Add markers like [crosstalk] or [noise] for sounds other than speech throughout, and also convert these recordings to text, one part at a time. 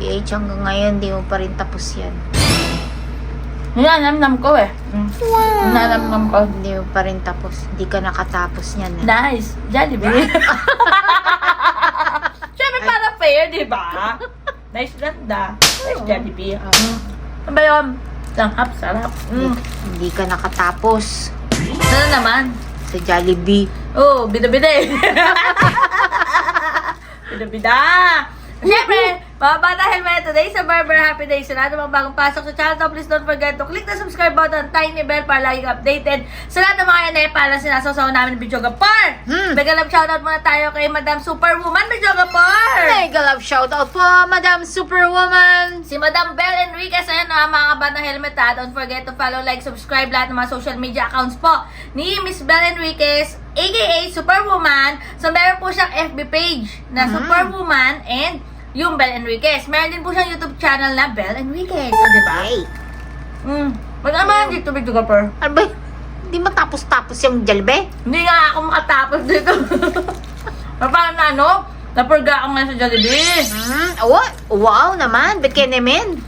BH hanggang ngayon, di mo pa rin tapos yan. Nananamnam ko eh. Mm. Nananamnam ko. Hindi mo pa rin tapos. Hindi ka nakatapos niyan. eh. Nice. Jollibee. [laughs] Siyempre para fair, di ba? Nice ganda. Nice Jollibee. Mm. Ano ba yun? Sarap, sarap. Mm. Hindi ka nakatapos Ano naman? sa Jollibee. Oh, bida-bida eh. [laughs] bida-bida. Siyempre, mga bata helmet, today sa Barber Happy Day. Sa lahat ng mga bagong pasok sa channel, please don't forget to click the subscribe button, tiny bell para lagi updated. Sa lahat ng mga yan eh, para sinasaw namin ng Video Gapar. Hmm. Mega love shoutout muna tayo kay Madam Superwoman Video Gapar. Mega love shoutout po, Madam Superwoman! Si Madam Belle Enriquez, ayan na mga kabatang helmet ha. Don't forget to follow, like, subscribe lahat ng mga social media accounts po ni Miss Belle Enriquez, aka Superwoman. So, meron po siyang FB page na Mhm. Superwoman and yung Belle Enriquez. Meron din po siyang YouTube channel na Belle Enriquez. O, diba? Hey, Mm. Magkama yan dito, Big Gapper. ano ba? Hindi matapos-tapos yung Jollibee? Hindi nga ako makatapos dito. [laughs] Parang na, ano? Napurga ako nga sa Jollibee. Hmm, oh, wow naman, ba't kaya naman?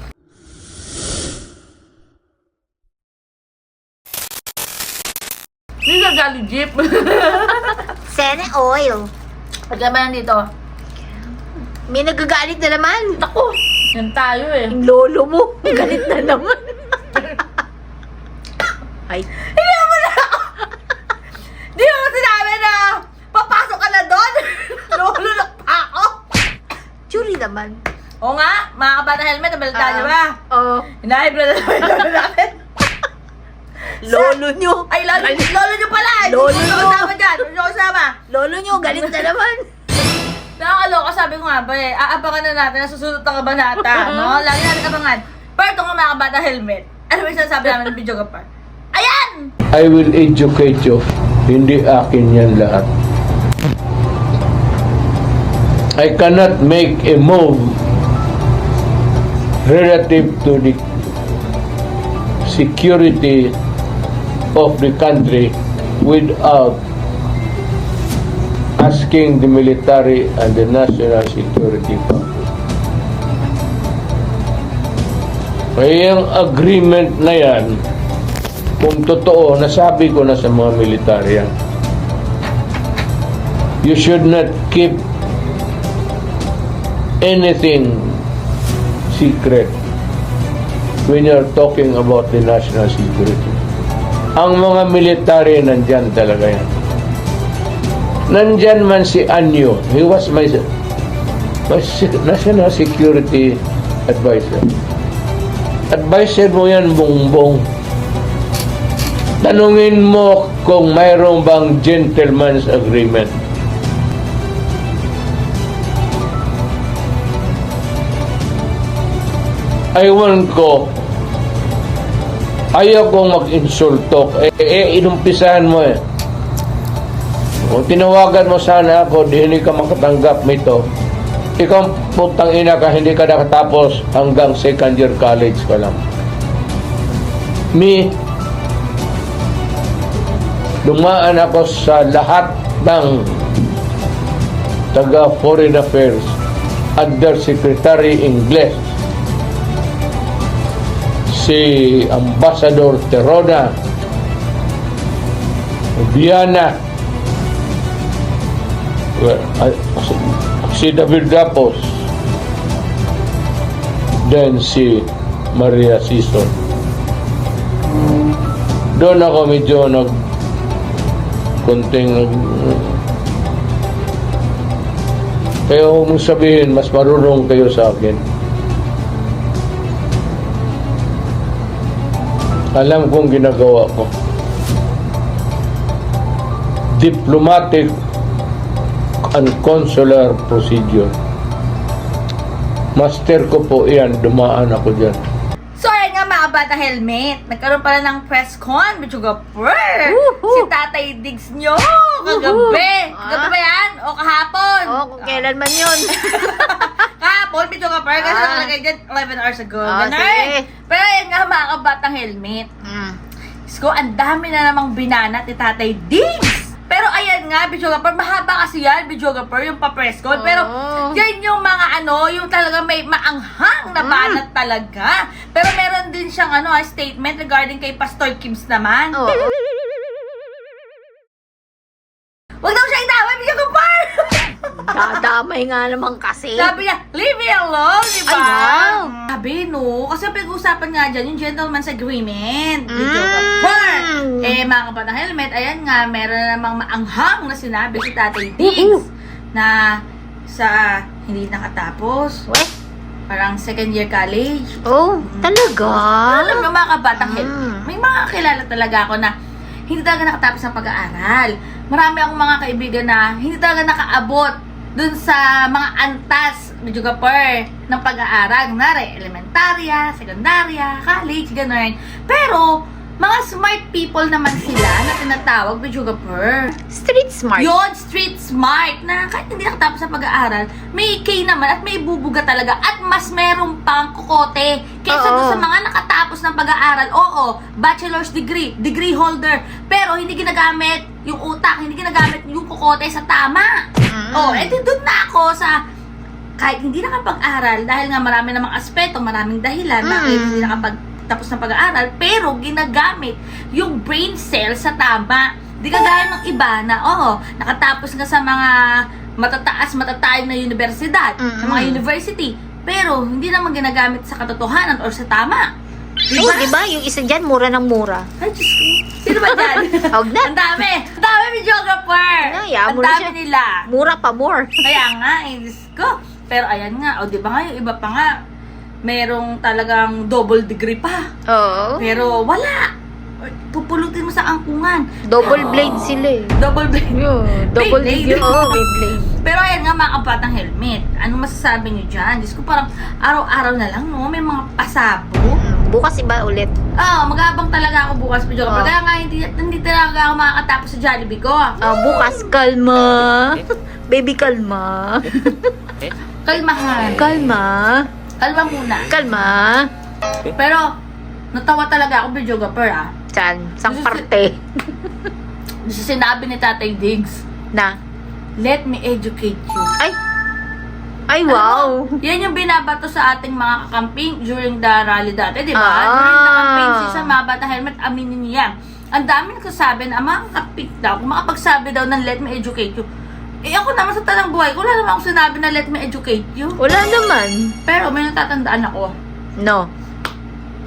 Hindi sa Jolly Jeep. [laughs] Sana oil. Pagkama yan dito. May nagagalit na naman. Ako, yan tayo eh. Yung lolo mo, [laughs] galit na naman. Ay, Hindi mo na Di mo sinabi na papasok ka na doon. [laughs] Lululok pa ako. churi naman. Oo nga, mga kabata helmet, nabalita niyo ba? Oh, Hinaibla na naman yung lolo natin. [laughs] lolo nyo. Ay, lolo, lolo niyo pala. Hindi Lolo ko niyo. kasama dyan. Hindi ko kasama. Lolo nyo, galit na naman. Nakakaloka, sabi ko nga ba eh, aabangan na natin na susunod ang kabanata, [laughs] no? Lagi natin abangan. Pero ito nga mga kabata helmet, ano ba yung sinasabi namin ng video kapar? Ayan! I will educate you. Hindi akin yan lahat. I cannot make a move relative to the security of the country without asking the military and the national security council. Kaya yung agreement na yan, kung totoo, nasabi ko na sa mga military yan. You should not keep anything secret when you're talking about the national security. Ang mga military nandyan talaga yan. Nandyan man si Anyo. He was my, my national security advisor. Advisor mo yan, bongbong. Tanungin mo kung mayroong bang gentleman's agreement. Aywan ko, ayaw kong mag-insulto. Eh, eh, inumpisahan mo eh. Kung tinawagan mo sana ako, di hindi ka makatanggap nito. Ikaw, putang ina ka, hindi ka nakatapos hanggang second year college ka lang. Me, dumaan ako sa lahat ng taga Foreign Affairs Undersecretary Ingles si Ambassador Terona Viana si David Rapos then si Maria Sison. Doon ako medyo nag konting kaya huwag mong sabihin mas marunong kayo sa akin. Alam kong ginagawa ko. Diplomatic and consular procedure master ko po yan dumaan ako dyan So, ayan nga mga bata helmet. Nagkaroon pala ng press con, Per. Woohoo! Si Tatay Diggs nyo, kagabi. Kagabi ba yan? O kahapon? Oh, kung kailan man yun. [laughs] Kahapon, Bichuga Per. Kasi Ah. nakalagay dyan 11 hours ago. Ah, Ganun. sige. Pero ayan nga mga kabatang helmet. mm. Sko, ang dami na namang binanat ni Tatay Diggs. Pero ayan nga, Bijoga Per, mahaba kasi yan, Bijoga Per, yung pa-press con. Pero Oo. yan yung mga ano, yung talaga may maanghang na Mm. banat talaga. Pero meron din siyang ano, ah, statement regarding kay Pastor Kims naman. Oo. Huwag daw siya itawag, Bishop Kapar! Dadamay nga naman kasi. Sabi niya, leave me alone, di ba? Ay, wow. Sabi, no. Kasi pinag-usapan nga dyan, yung gentleman's agreement. Mm. Kapar! Eh, mga kapatang helmet, ayan nga, meron na namang maanghang na sinabi si Tatay Diggs na sa hindi nakatapos. Weh? Parang second year college. Oh, talaga? Alam mo mga kabatang Mm. helmet, may mga kilala talaga ako na hindi talaga nakatapos ng pag-aaral. Marami akong mga kaibigan na hindi talaga nakaabot dun sa mga antas, medyo per, ng pag-aaral. Kunwari, elementarya, sekundarya, college, gano'n. Pero, mga smart people naman sila na tinatawag, medyo per. Street smart. Yon, street smart na kahit hindi nakatapos sa pag-aaral, may K naman at may bubuga talaga at mas meron pang kukote kaysa Oo. doon sa mga nakatapos ng pag-aaral. Oo, bachelor's degree, degree holder, pero hindi ginagamit yung utak, hindi ginagamit yung kukote sa tama. Mm. Oh, edi doon na ako sa kahit hindi nakapag-aral dahil nga marami namang aspeto, maraming dahilan bakit Mm. hindi nakapagtapos ng pag-aaral, pero ginagamit yung brain cell sa tama. Di kagaya ng iba na, oo, nakatapos nga sa mga matataas, matatayong na universidad, Mm-mm. sa mga university, pero hindi naman ginagamit sa katotohanan or sa tama. Oh, di ba? Yung isa dyan, mura ng mura. Ay, Diyos ko. Sino ba dyan? Huwag na. Ang dami! Ang dami videographer! Ano, hayaan Ang dami siya. nila! Mura pa more. Kaya nga, eh, Diyos ko. Pero ayan nga, o di ba nga, yung iba pa nga, merong talagang double degree pa. Oo. Pero wala. Pupulutin mo sa angkungan. Double blade sila eh. Double blade. Yun, double Blade. blade. Oo, may blade. Pero ayan nga, mga kabatang helmet. Ano masasabi nyo dyan? Diyos ko, parang araw-araw na lang, no? May mga pasabo. Bukas iba ulit. Ah, mag-aabang talaga ako bukas video. Oh. Kaya nga, hindi, hindi talaga ako makakatapos sa Jollibee ko. Ah, bukas, kalma. Baby, kalma. Kalmahan. Kalma. Kalma muna. Kalma. Pero, natawa talaga ako videographer, ah. Chan, sang Gusto- parte. Kasi [laughs] sinabi ni Tatay Diggs, Na. let me educate you. Ay. Ay, wow. mo, yan yung binabato sa ating mga kakamping during the rally dati, di ba? Ah. During the campaign season, mga bata helmet, aminin niyo yan. Ang dami nagsasabi na ang mga kakamping daw, kung makapagsabi daw ng let me educate you. Eh ako naman sa talang buhay, ko, wala naman ako sinabi na let me educate you. Wala naman. Pero may natatandaan ako. No.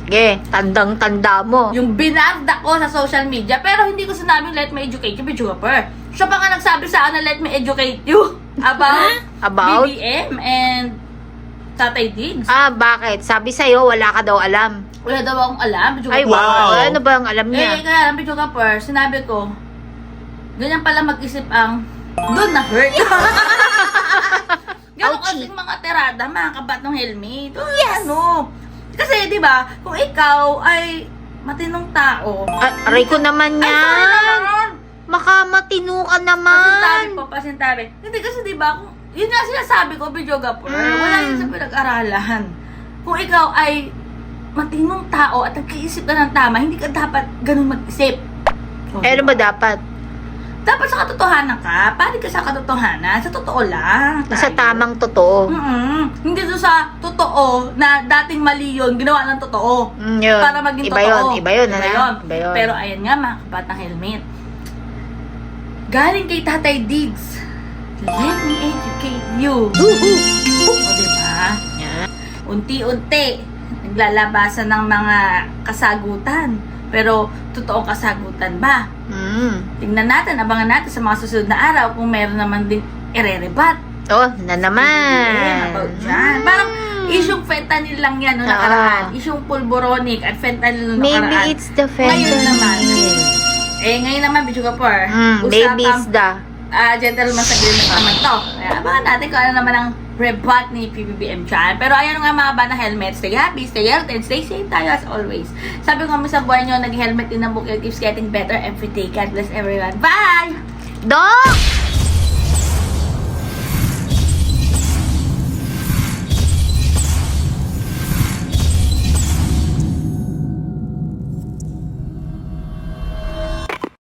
Sige, tandang-tanda mo. Yung binarda ko sa social media, pero hindi ko sinabing let me educate you, Bijugaper. Siya pa nga nagsabi sa akin na let me educate you [laughs] about, About? BBM and Tatay Diggs. Ah, bakit? Sabi sa'yo, wala ka daw alam. Wala daw akong alam, Bijugaper. Ay, wow. Ano ba ang alam Eh, niya? kaya alam, Bijugaper, sinabi ko, ganyan pala mag-isip ang doon na hurt. [laughs] [laughs] Ganun Ouchie. kasing mga terada, mga kabat ng helmet. Yes! Ano? Kasi, di ba, kung ikaw ay matinong tao, Ah, aray ko naman ay, sorry yan. naman. Makamatino ka Pasintabi naman. po, pasintabi. Hindi kasi di ba, kung, yun nga sinasabi ko, videographer, Mm. wala yun sa pinag-aralan. Kung ikaw ay matinong tao at nag-iisip ka ng tama, hindi ka dapat ganun mag-isip. O, Eh, ano ba dapat? Dapat sa katotohanan ka, pari ka sa katotohanan, sa totoo lang. Sa tayo. tamang totoo. Mm-mm. Hindi doon sa totoo na dating mali yun, ginawa ng totoo. Mm, yun. Para maging iba totoo. Yun, iba yun, Iba ano? yun. Iba yun. Pero ayan nga mga kabatang helmet. Galing kay Tatay Diggs. Let me educate you. O diba? Yan. Unti-unti, naglalabasan ng mga kasagutan. Pero, totoong kasagutan ba? Mm. Tingnan natin, abangan natin sa mga susunod na araw kung meron naman din irerebat. Oh, na naman. Yeah, about dyan. Parang, isyong fentanyl lang yan noong Ah. nakaraan. Isyong pulboronic at fentanyl noong Maybe nakaraan. it's the fentanyl. Ngayon naman. Eh, ngayon naman, Bicho Kapor. Mm, maybe it's the... ah, gentleman's agreement naman to. Kaya abangan natin kung ano naman ang rebut ni PBBM Chan. Pero ayan nga mga bata helmet. Stay happy, stay healthy, and stay safe tayo as always. Sabi ko kami sa buhay nyo, nag-helmet din ang book. Keeps getting better every day. God bless everyone. Bye! Dok!